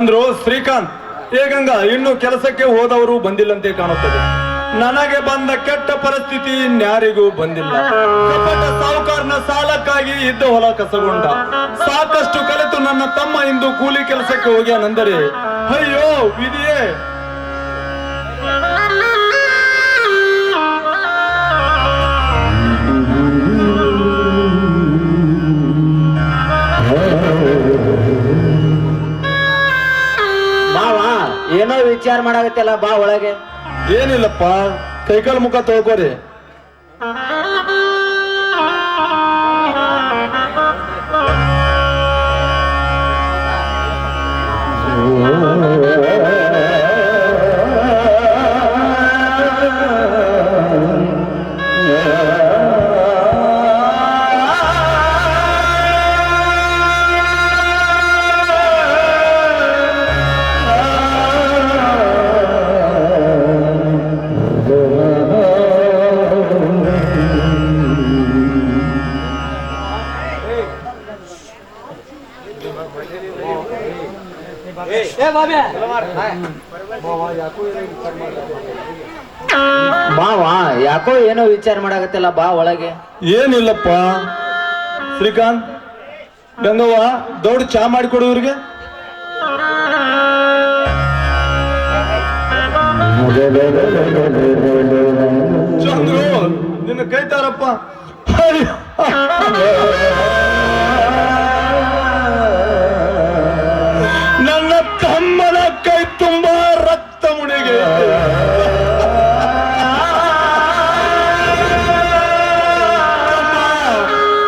ಅಂದ್ರು ಶ್ರೀಕಾಂತ್ ಹೇಗಂಗ ಇನ್ನು ಕೆಲಸಕ್ಕೆ ಹೋದವರು ಬಂದಿಲ್ಲಂತೆ ಕಾಣುತ್ತದೆ. ನನಗೆ ಬಂದ ಕೆಟ್ಟ ಪರಿಸ್ಥಿತಿ ಇನ್ಯಾರಿಗೂ ಬಂದಿಲ್ಲ. ಕಪಟ ಸಾಹುಕಾರನ ಸಾಲಕ್ಕಾಗಿ ಇದ್ದ ಹೊಲ ಕಸಗೊಂಡ. ಸಾಕಷ್ಟು ಕಲಿತು ನನ್ನ ತಮ್ಮ ಇಂದು ಕೂಲಿ ಕೆಲಸಕ್ಕೆ ಹೋಗ್ಯಾನಂದರೆ ಅಯ್ಯೋ, ವಿಧಿಯೇ ವಿಚಾರ ಮಾಡಾಗತ್ತಲ್ಲ ಬಾ ಒಳಗೆ. ಏನಿಲ್ಲಪ್ಪ ಕೈಕಾಲು ಮುಖ ತೊಳ್ಕೊರಿ. ಬಾವ, ಯಾಕೋ ಏನೋ ವಿಚಾರ ಮಾಡಾಗತ್ತಲ್ಲ ಬಾ ಒಳಗೆ. ಏನಿಲ್ಲಪ್ಪ. ಶ್ರೀಕಾಂತ್, ಗಂಗವ್ವ, ದೊಡ್ಡ ಚಾ ಮಾಡಿಕೊಡು ಇವ್ರಿಗೆ. ಚಂದ್ರು, ನಿನ್ನ ಕೈತಾರಪ್ಪ. ತಮ್ಮನ ಕೈ ತುಂಬಾ ರಕ್ತ ಮುಡಿಗೆ.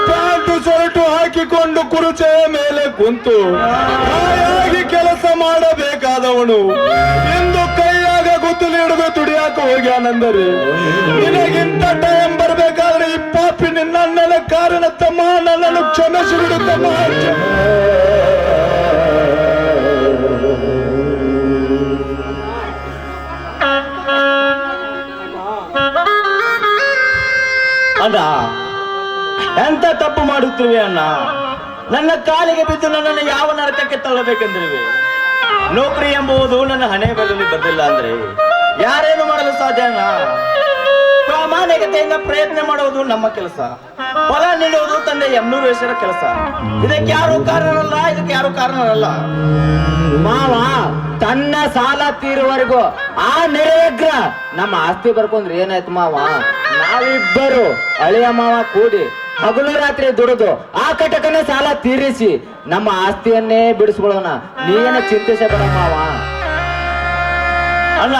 ಪ್ಯಾಂಟು ಶರ್ಟು ಹಾಕಿಕೊಂಡು ಕುರುಚೆಯ ಮೇಲೆ ಕುಂತು ಹಾಯಾಗಿ ಕೆಲಸ ಮಾಡಬೇಕಾದವನು. ಇಂದು ಕೈಯಾಗ ಗುತ್ತಲು ಹಿಡಿದು ತುಡಿಯಾಕ ಹೋಗ್ಯಾನಂದರೆ ನಿನಗಿಂತ ಟೈಮ್ ಬರಬೇಕಾದ್ರೆ ಈ ಪಾಪಿ ನಿನ್ನ ಕಾರಣ ತಮ್ಮ ನನ್ನನ್ನು ಕ್ಷಮಿಸಿ ಬಿಡು ಅಣ್ಣ ಎಂತ ತಪ್ಪು ಮಾಡುತ್ತಿರುವೆ ಅಣ್ಣ? ನನ್ನ ಕಾಲಿಗೆ ಬಿದ್ದು ನನ್ನನ್ನು ಯಾವ ನರಕಕ್ಕೆ ತಳ್ಳಬೇಕೆಂದಿರುವೆ? ನೌಕರಿ ಎಂಬುದು ನನ್ನ ಹಣೆ ಬದಲಿ ಬರಲಿಲ್ಲ ಅಂದ್ರೆ ಯಾರೇನು ಮಾಡಲು ಸಾಧ್ಯ ಅಣ್ಣ? ಪ್ರಾಮಾಣಿಕತೆಯಿಂದ ಪ್ರಯತ್ನ ಮಾಡುವುದು ನಮ್ಮ ಕೆಲಸ. ಫಲ ನೀಡುವುದು ತಂದೆ ಎಂನೂರು ವಯಸ್ಸರ ಕೆಲಸ. ಇದಕ್ಕೆ ಯಾರು ಕಾರಣರಲ್ಲ, ಇದಕ್ಕೆ ಯಾರು ಕಾರಣರಲ್ಲ. ಮಾವ ತನ್ನ ಸಾಲ ತೀರುವರೆಗೂ ಆ ನೆರೆಯಗ್ರ ನಮ್ಮ ಆಸ್ತಿ ಬರ್ಕೊಂಡ್ರೆ ಏನಾಯ್ತು ಮಾವ? ನಾವಿಬ್ಬರು ಅಳಿಯ ಮಾವ ಕೂಡಿ ಹಗಲು ರಾತ್ರಿ ದುಡಿದು ಆ ಕಟಕನ ಸಾಲ ತೀರಿಸಿ ನಮ್ಮ ಆಸ್ತಿಯನ್ನೇ ಬಿಡಿಸ್ಕೊಳ್ಳೋಣ. ನೀನ ಚಿಂತಿಸಬೇಡ ಮಾವ. ಅಣ್ಣ,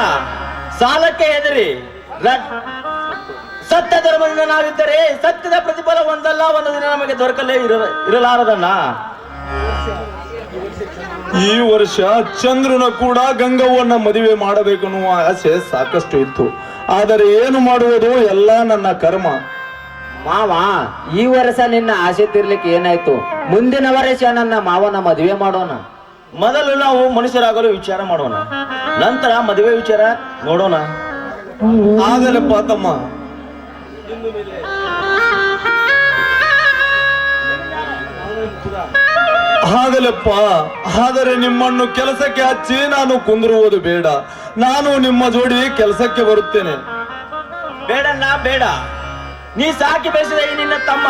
ಸಾಲಕ್ಕೆ ಹೆದರಿ. ಸತ್ಯ ಧರ್ಮದಿಂದ ನಾವಿದ್ದರೆ ಸತ್ಯದ ಪ್ರತಿಫಲ ಒಂದಲ್ಲ ಒಂದು ದಿನ ನಮಗೆ ದೊರಕಲೇ ಇರ ಇರಲಾರದಣ್ಣ. ಈ ವರ್ಷ ಚಂದ್ರನ ಕೂಡ ಗಂಗವ್ವನ ಮದುವೆ ಮಾಡಬೇಕನ್ನುವ ಆಸೆ ಸಾಕಷ್ಟು ಇತ್ತು. ಆದರೆ ಏನು ಮಾಡುವುದು? ಎಲ್ಲ ನನ್ನ ಕರ್ಮ. ಮಾವ ಈ ವರ್ಷ ನಿನ್ನ ಆಸೆ ತೀರ್ಲಿಕ್ಕೆ ಏನಾಯ್ತು? ಮುಂದಿನ ವರ್ಷ ನನ್ನ ಮಾವನ ಮದುವೆ ಮಾಡೋಣ. ಮೊದಲು ನಾವು ಮನುಷ್ಯರಾಗಲು ವಿಚಾರ ಮಾಡೋಣ. ನಂತರ ಮದುವೆ ವಿಚಾರ ನೋಡೋಣ. ಆಗಲಪ್ಪ ತಮ್ಮ ಆಗಲಪ್ಪ ಆದರೆ ನಿಮ್ಮನ್ನು ಕೆಲಸಕ್ಕೆ ಹಚ್ಚಿ ನಾನು ಕುಂದಿರುವುದು ಬೇಡ. ನಾನು ನಿಮ್ಮ ಜೋಡಿ ಕೆಲಸಕ್ಕೆ ಬರುತ್ತೇನೆ. ಬೇಡಣ್ಣ ಬೇಡ. ನೀ ಸಾಕಿ ಬೆಳೆಸಿದ ಈ ನಿನ್ನ ತಮ್ಮ.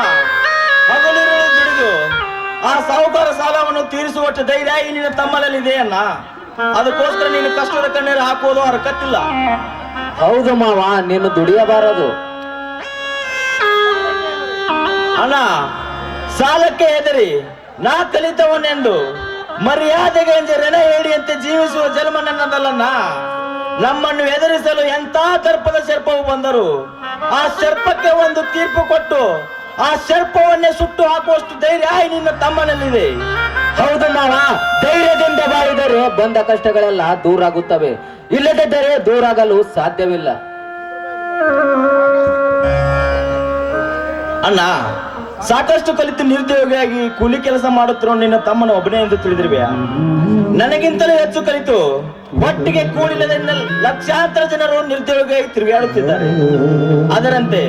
ಹಗಲಿರುಳು ದುಡಿದು ಆ ಸಾಹುಕಾರ ಸಾಲವನ್ನು ತೀರಿಸುವಷ್ಟು ಧೈರ್ಯ ಈ ನಿನ್ನ ತಮ್ಮನಲ್ಲಿದೆ ಅಣ್ಣ. ಅದಕ್ಕೋಸ್ಕರ ನೀನು ಕಷ್ಟದ ಕಣ್ಣೀರು ಹಾಕುವುದು ಹರಕತ್ತಿಲ್ಲ ಹೌದು ಮಾವ ನೀನು ದುಡಿಯಬಾರದು. ಅಣ್ಣ ಸಾಲಕ್ಕೆ ಹೆದರಿ. ನಾ ಕಲಿತವನೆಂದು ಮರ್ಯಾದೆಗೆ ರೆನ ಹೇಳಿಯಂತೆ ಜೀವಿಸುವ ಜನ್ಮ ನನ್ನದಲ್ಲಣ್ಣ ನಮ್ಮನ್ನು ಎದುರಿಸಲು ಎಂತ ಸರ್ಪದ ಸರ್ಪವು ಬಂದರು ಆ ಸರ್ಪಕ್ಕೆ ಒಂದು ತೀರ್ಪು ಕೊಟ್ಟು ಆ ಸರ್ಪವನ್ನೇ ಸುಟ್ಟು ಹಾಕುವಷ್ಟು ಧೈರ್ಯ ನಿನ್ನ ತಮ್ಮನಲ್ಲಿದೆ. ಹೌದು ಮಾವ ಧೈರ್ಯದಿಂದ ಬಾಳಿದರೆ ಬಂದ ಕಷ್ಟಗಳೆಲ್ಲ ದೂರ ಆಗುತ್ತವೆ ಇಲ್ಲದಿದ್ದರೆ ದೂರ ಆಗಲು ಸಾಧ್ಯವಿಲ್ಲ. ಅಣ್ಣ ಸಾಕಷ್ಟು ಕಲಿತು ನಿರುದ್ಯೋಗಿಯಾಗಿ ಕೂಲಿ ಕೆಲಸ ಮಾಡುತ್ತಿರೋ ನಿನ್ನ ತಮ್ಮನ ಒಬ್ಬನೇ ಎಂದು ತಿಳಿದಿರುವೆ ನನಗಿಂತಲೂ ಹೆಚ್ಚು ಕಲಿತು, ಒಟ್ಟಿಗೆ ಕೂಡಿಲ್ಲದೆಂದ ಲಕ್ಷಾಂತರ ಜನರು ನಿರುದ್ಯೋಗಿಯಾಗಿ ತಿರುಗಾಡುತ್ತಿದ್ದಾರೆ. ಅದರಂತೆ,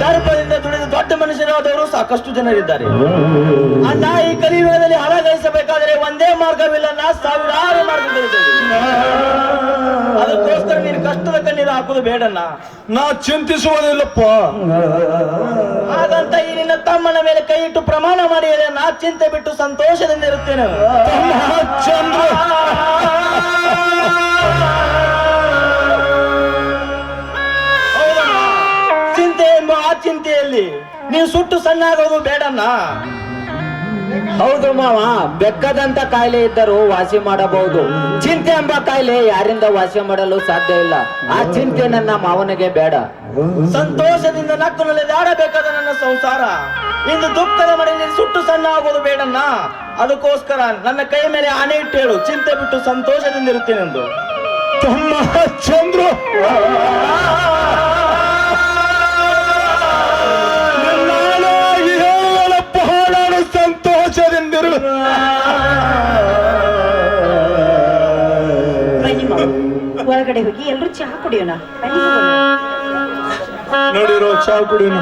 ದರ್ಪದಿಂದ ದುಡಿದು ದೊಡ್ಡ ಮನುಷ್ಯರಾದವರು ಸಾಕಷ್ಟು ಜನರಿದ್ದಾರೆ. ಅಲ್ಲ ಈ ಕಲಿಯುಗದಲ್ಲಿ ಹಣ ಗಳಿಸಬೇಕಾದರೆ ಒಂದೇ ಮಾರ್ಗವಿಲ್ಲ ನಾ ಸಾವಿರಾರು ಮಾರ್ಗಗಳಿದೆ. ಅದಕ್ಕೋಸ್ಕರ ನೀನು ಕಷ್ಟದ ಕಣ್ಣೀರು ಹಾಕುದು ಬೇಡಣ್ಣ. ನಾ ಚಿಂತಿಸುವುದಿಲ್ಲಪ್ಪ. ಹಾಗಂತ ಈ ನಿನ್ನ ತಮ್ಮನ ಮೇಲೆ ಕೈ ಇಟ್ಟು ಪ್ರಮಾಣ ಮಾಡಿ ನಾ ಚಿಂತೆ ಬಿಟ್ಟು ಸಂತೋಷದಿಂದ ಇರುತ್ತೇನೆ. ಚಂದ್ರ. ಚಿಂತೆ ಎಂಬ ಆ ಚಿಂತೆಯಲ್ಲಿ ನೀವು ಸುಟ್ಟು ಸಣ್ಣ ಆಗೋದು ಬೇಡಣ್ಣ ಹೌದು ಮಾವ, ಬೆಕ್ಕದಂತ ಕಾಯಿಲೆ ಇದ್ದರೂ ವಾಸಿ ಮಾಡಬಹುದು. ಚಿಂತೆ ಎಂಬ ಕಾಯಿಲೆ ಯಾರಿಂದ ವಾಸಿ ಮಾಡಲು ಸಾಧ್ಯ ಇಲ್ಲ. ಆ ಚಿಂತೆ ನನ್ನ ಮಾವನಿಗೆ ಬೇಡ. ಸಂತೋಷದಿಂದ ನಕ್ಕು ದಾಡಬೇಕಾದ ನನ್ನ ಸಂಸಾರ. ಇಂದು ದುಃಖದ ಮನೆಯಲ್ಲಿ ಸುಟ್ಟು ಸಣ್ಣ ಆಗೋದು ಬೇಡಣ್ಣ ಅದಕ್ಕೋಸ್ಕರ ನನ್ನ ಕೈ ಮೇಲೆ ಆಣೆ ಇಟ್ಟು ಹೇಳು. ಚಿಂತೆ ಬಿಟ್ಟು ಸಂತೋಷದಿಂದ ಇರುತ್ತೇನೆಂದು. ತಮ್ಮ ಚಂದ್ರ. ಹೊರಗಡೆ ಹೋಗಿ ಎಲ್ರು ಚಹಾ ಕುಡಿಯೋಣ. ನೋಡಿರೋ ಚಾ ಕುಡಿನು